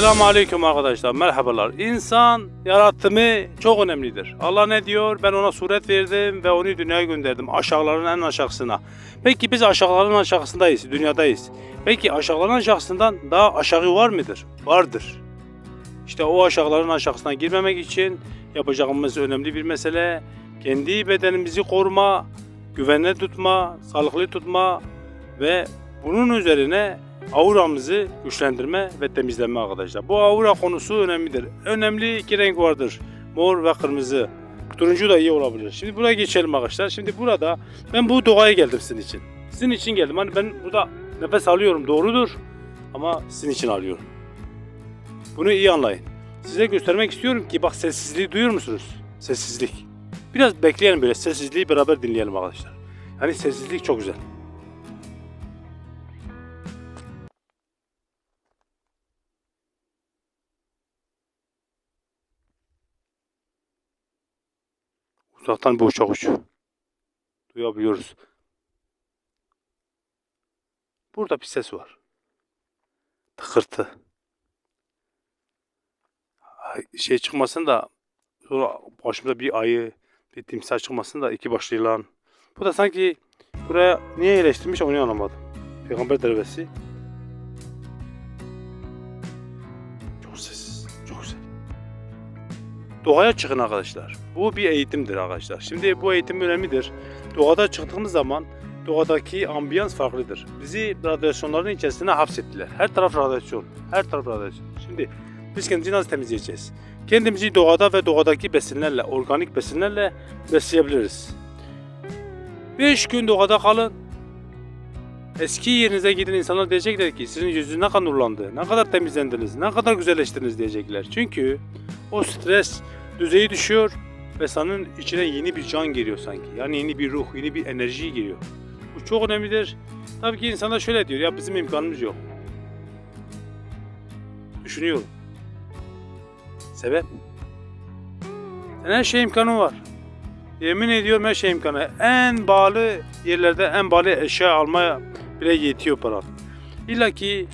Selamun Aleyküm arkadaşlar, merhabalar. İnsan yaratımı çok önemlidir. Allah ne diyor? Ben ona suret verdim ve onu dünyaya gönderdim. Aşağıların en aşağısına. Peki biz aşağıların aşağısındayız, dünyadayız. Peki aşağıların aşağısından daha aşağı var mıdır? Vardır. İşte o aşağıların aşağısına girmemek için yapacağımız önemli bir mesele. Kendi bedenimizi koruma, güvenli tutma, sağlıklı tutma ve bunun üzerine auramızı güçlendirme ve temizleme arkadaşlar. Bu aura konusu önemlidir. Önemli iki renk vardır. Mor ve kırmızı. Turuncu da iyi olabilir. Şimdi buraya geçelim arkadaşlar. Şimdi burada ben bu doğaya geldim sizin için. Sizin için geldim. Hani ben burada nefes alıyorum doğrudur. Ama sizin için alıyorum. Bunu iyi anlayın. Size göstermek istiyorum ki bak sessizliği duyuyor musunuz? Sessizlik. Biraz bekleyelim böyle sessizliği beraber dinleyelim arkadaşlar. Yani sessizlik çok güzel. Uzaktan bir uçak. Duyabiliyoruz. Burada bir ses var. Tıkırtı. Şey çıkmasın da sonra başımıza bir ayı, bir timsah çıkmasın da iki başlı yılan. Bu da sanki buraya niye yerleştirmiş onu anlamadım. Peygamber derbesi. Çok sessiz, çok güzel. Doğaya çıkın arkadaşlar. Bu bir eğitimdir arkadaşlar. Şimdi bu eğitim önemlidir. Doğada çıktığımız zaman doğadaki ambiyans farklıdır. Bizi radyasyonların içerisine hapsettiler. Her taraf radyasyon. Her taraf radyasyon. Şimdi biz kendimizi nasıl temizleyeceğiz? Kendimizi doğada ve doğadaki besinlerle, organik besinlerle besleyebiliriz. 5 gün doğada kalın. Eski yerinize gidin insanlar diyecekler ki sizin yüzünüz ne kadar nurlandı, ne kadar temizlendiniz, ne kadar güzelleştiniz diyecekler. Çünkü o stres düzeyi düşüyor ve senin içine yeni bir can giriyor sanki. Yani yeni bir ruh, yeni bir enerji giriyor. Bu çok önemlidir. Tabii ki insanlar şöyle diyor ya bizim imkanımız yok. Düşünüyorum. Sebep? Senin her şey imkanı var. Yemin ediyorum her şey imkanı. En bağlı yerlerde en bağlı eşya almaya bile yetiyor para. İlla ki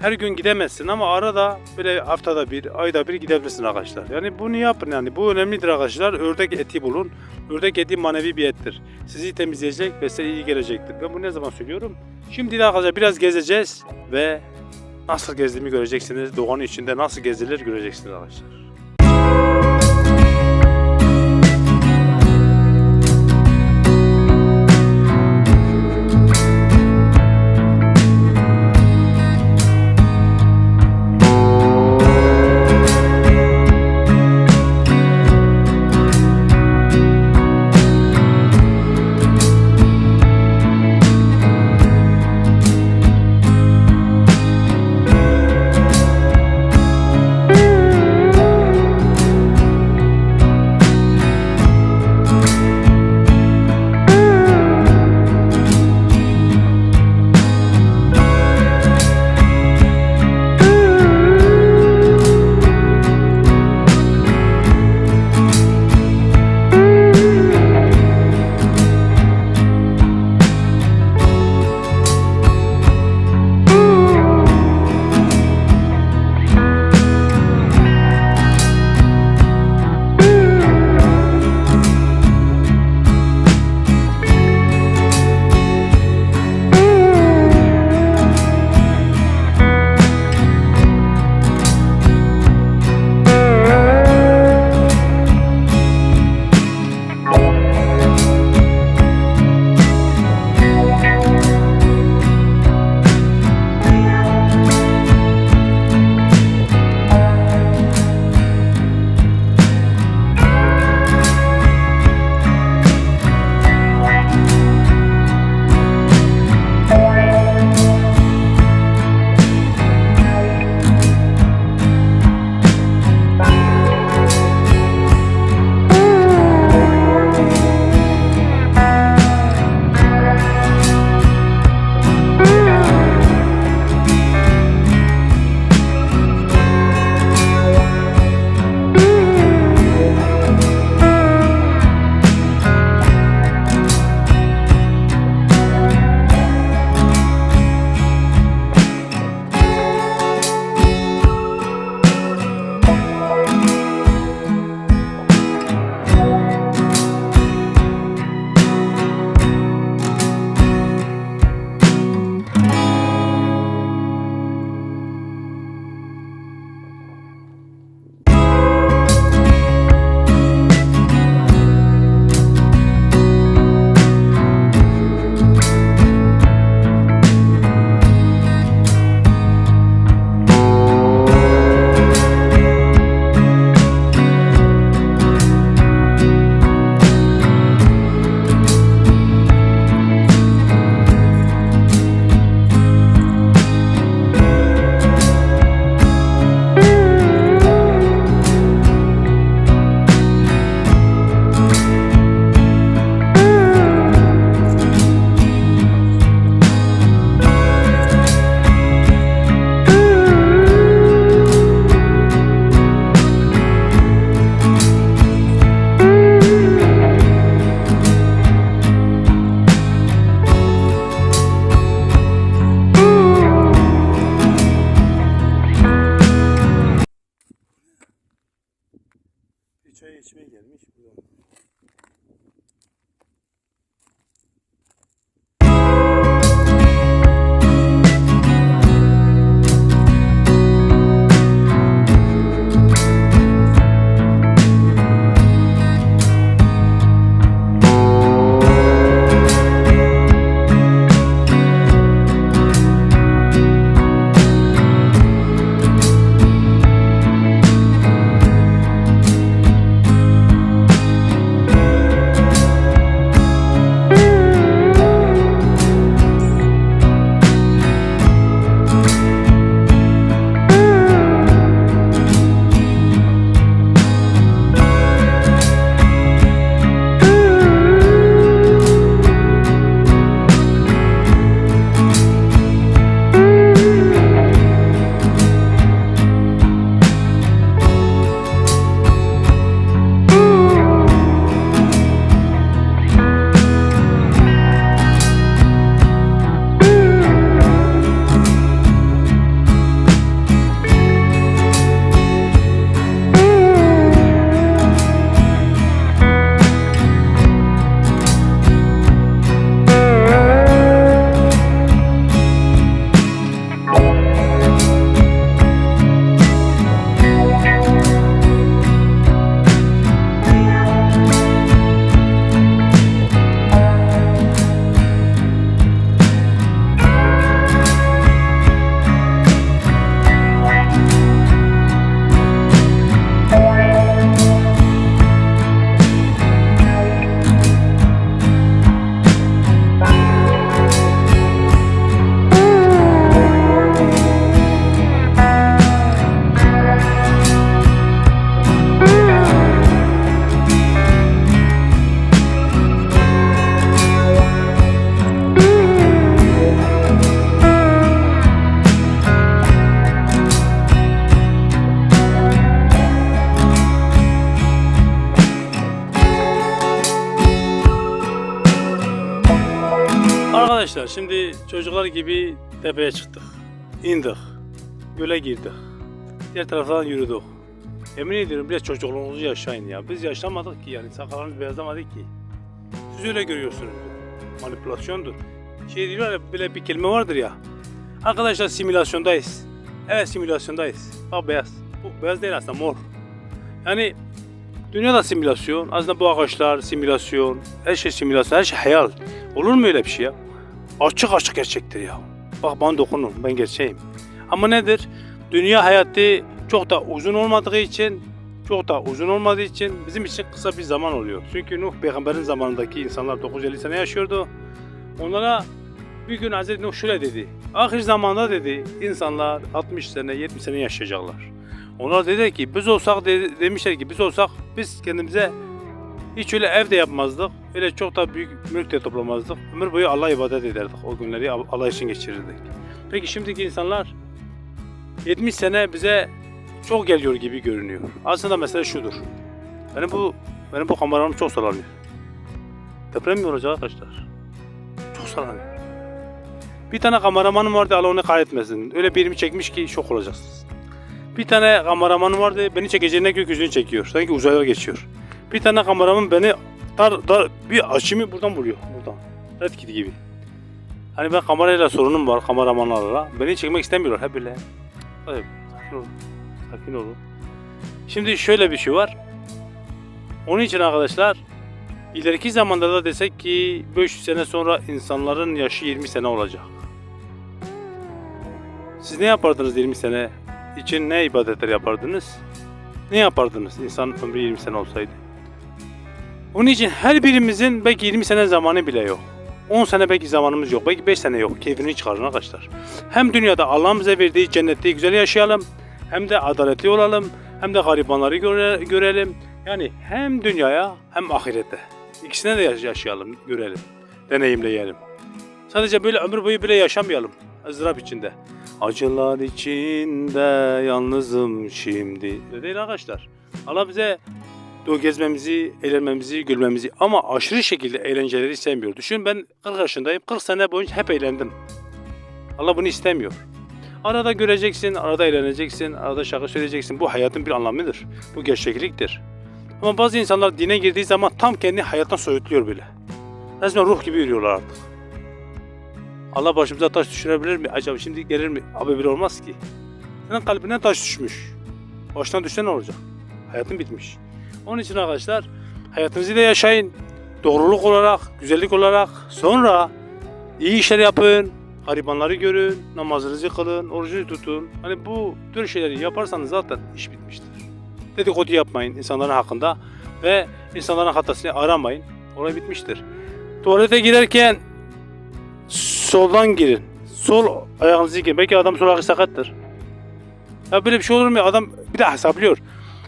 her gün gidemezsin ama arada böyle haftada bir, ayda bir gidebilirsin arkadaşlar. Yani bunu yapın yani. Bu önemlidir arkadaşlar. Ördek eti bulun. Ördek eti manevi bir ettir. Sizi temizleyecek ve size iyi gelecektir. Ben bunu ne zaman söylüyorum? Şimdi de arkadaşlar biraz gezeceğiz ve nasıl gezdiğimi göreceksiniz. Doğanın içinde nasıl gezilir göreceksiniz arkadaşlar. Çocuklar gibi tepeye çıktık. İndik. Göle girdik. Diğer taraftan yürüdük. Emin ediyorum biraz çocukluğunuzu yaşayın ya. Biz yaşamadık ki yani sakallarımız beyazlamadı ki. Siz öyle görüyorsunuz. Manipülasyondur. Şey diyorlar böyle bir kelime vardır ya. Arkadaşlar simülasyondayız. Evet simülasyondayız. Bak beyaz. Bu beyaz değil aslında mor. Yani dünyada simülasyon. Aslında bu ağaçlar simülasyon. Her şey simülasyon. Her şey hayal. Olur mu öyle bir şey ya? Açık açık gerçektir ya. Bak bana dokunun ben gerçeğim. Ama nedir? Dünya hayatı çok da uzun olmadığı için çok da uzun olmadığı için bizim için kısa bir zaman oluyor. Çünkü Nuh peygamberin zamanındaki insanlar 950 sene yaşıyordu. Onlara bir gün Hazreti Nuh şöyle dedi. Ahir zamanda dedi insanlar 60 sene 70 sene yaşayacaklar. Onlar dedi ki biz olsak de- demişler ki biz olsak biz kendimize hiç öyle ev de yapmazdık. Öyle çok da büyük mülk de toplamazdık. Ömür boyu Allah'a ibadet ederdik. O günleri Allah için geçirirdik. Peki şimdiki insanlar 70 sene bize çok geliyor gibi görünüyor. Aslında mesele şudur. Benim bu benim bu kameram çok sallanıyor. Deprem mi olacak arkadaşlar? Çok sallanıyor. Bir tane kameramanım vardı Allah onu kaydetmesin. Öyle birimi çekmiş ki şok olacaksınız. Bir tane kameramanım vardı beni çekeceğine gökyüzünü çekiyor. Sanki uzaylar geçiyor. Bir tane kameraman beni dar, dar bir açımı buradan vuruyor. Buradan. Red Kit gibi. Hani ben kamerayla sorunum var kameramanlarla. Beni çekmek istemiyorlar hep böyle. Hadi sakin olun. Sakin olun. Şimdi şöyle bir şey var. Onun için arkadaşlar ileriki zamanda da desek ki 500 sene sonra insanların yaşı 20 sene olacak. Siz ne yapardınız 20 sene için ne ibadetler yapardınız? Ne yapardınız insan ömrü 20 sene olsaydı? Onun için her birimizin belki 20 sene zamanı bile yok. 10 sene belki zamanımız yok. Belki 5 sene yok. Keyfini çıkarın arkadaşlar. Hem dünyada Allah'ın bize verdiği cennette güzel yaşayalım. Hem de adaletli olalım. Hem de garibanları göre- görelim. Yani hem dünyaya hem ahirette. İkisine de yaş- yaşayalım, görelim. Deneyimleyelim. Sadece böyle ömür boyu bile yaşamayalım. ızdırap içinde. Acılar içinde yalnızım şimdi. Öyle değil arkadaşlar. Allah bize o gezmemizi, eğlenmemizi, gülmemizi ama aşırı şekilde eğlenceleri sevmiyor. Düşün ben 40 yaşındayım. 40 sene boyunca hep eğlendim. Allah bunu istemiyor. Arada göreceksin, arada eğleneceksin, arada şarkı söyleyeceksin. Bu hayatın bir anlamıdır. Bu gerçekliktir. Ama bazı insanlar dine girdiği zaman tam kendi hayattan soyutluyor bile. Resmen ruh gibi yürüyorlar artık. Allah başımıza taş düşürebilir mi? Acaba şimdi gelir mi? Abi bile olmaz ki. Senin kalbine taş düşmüş. Baştan düşse ne olacak? Hayatın bitmiş. Onun için arkadaşlar hayatınızı da yaşayın. Doğruluk olarak, güzellik olarak. Sonra iyi işler yapın. Garibanları görün. Namazınızı kılın. Orucunuzu tutun. Hani bu tür şeyleri yaparsanız zaten iş bitmiştir. Dedikodu yapmayın insanların hakkında. Ve insanların hatasını aramayın. Olay bitmiştir. Tuvalete girerken soldan girin. Sol ayağınızı girin. Belki adam sol ayağı sakattır. Ya böyle bir şey olur mu? Adam bir de hesaplıyor.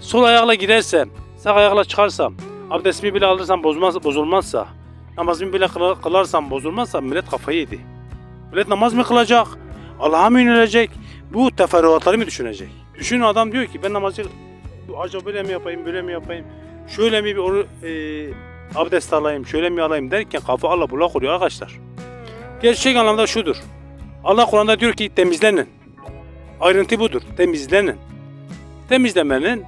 Sol ayakla girersem, sağ ayakla çıkarsam, abdestimi bile alırsam bozmaz, bozulmazsa, namazımı bile kıla- kılarsam bozulmazsa millet kafayı yedi. Millet namaz mı kılacak? Allah'a mı yönelecek? Bu teferruatları mı düşünecek? Düşünün adam diyor ki ben namazı acaba böyle mi yapayım, böyle mi yapayım? Şöyle mi bir oru, e, abdest alayım, şöyle mi alayım derken kafa Allah bulak oluyor arkadaşlar. Gerçek anlamda şudur. Allah Kur'an'da diyor ki temizlenin. Ayrıntı budur. Temizlenin. Temizlemenin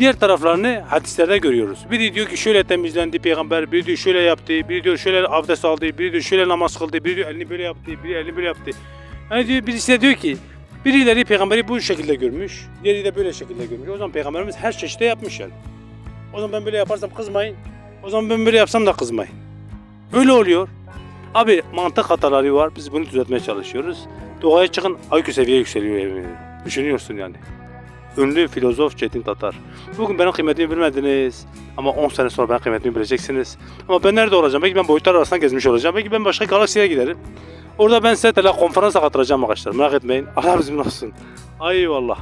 diğer taraflarını hadislerde görüyoruz. Biri diyor ki şöyle temizlendi peygamber, biri diyor şöyle yaptı, biri diyor şöyle abdest aldı, biri diyor şöyle namaz kıldı, biri diyor elini böyle yaptı, biri elini böyle yaptı. Yani diyor, birisi de diyor ki birileri peygamberi bu şekilde görmüş, diğeri de böyle şekilde görmüş. O zaman peygamberimiz her çeşitde yapmış yani. O zaman ben böyle yaparsam kızmayın. O zaman ben böyle yapsam da kızmayın. Öyle oluyor. Abi mantık hataları var. Biz bunu düzeltmeye çalışıyoruz. Doğaya çıkın IQ seviye yükseliyor. Düşünüyorsun yani. Ünlü filozof Çetin Tatar. Bugün benim kıymetimi bilmediniz. Ama 10 sene sonra benim kıymetimi bileceksiniz. Ama ben nerede olacağım? Belki ben boyutlar arasında gezmiş olacağım. Belki ben başka galaksiye giderim. Orada ben size telekonferansa katılacağım arkadaşlar. Merak etmeyin. Allah bizimle olsun. Ay vallah.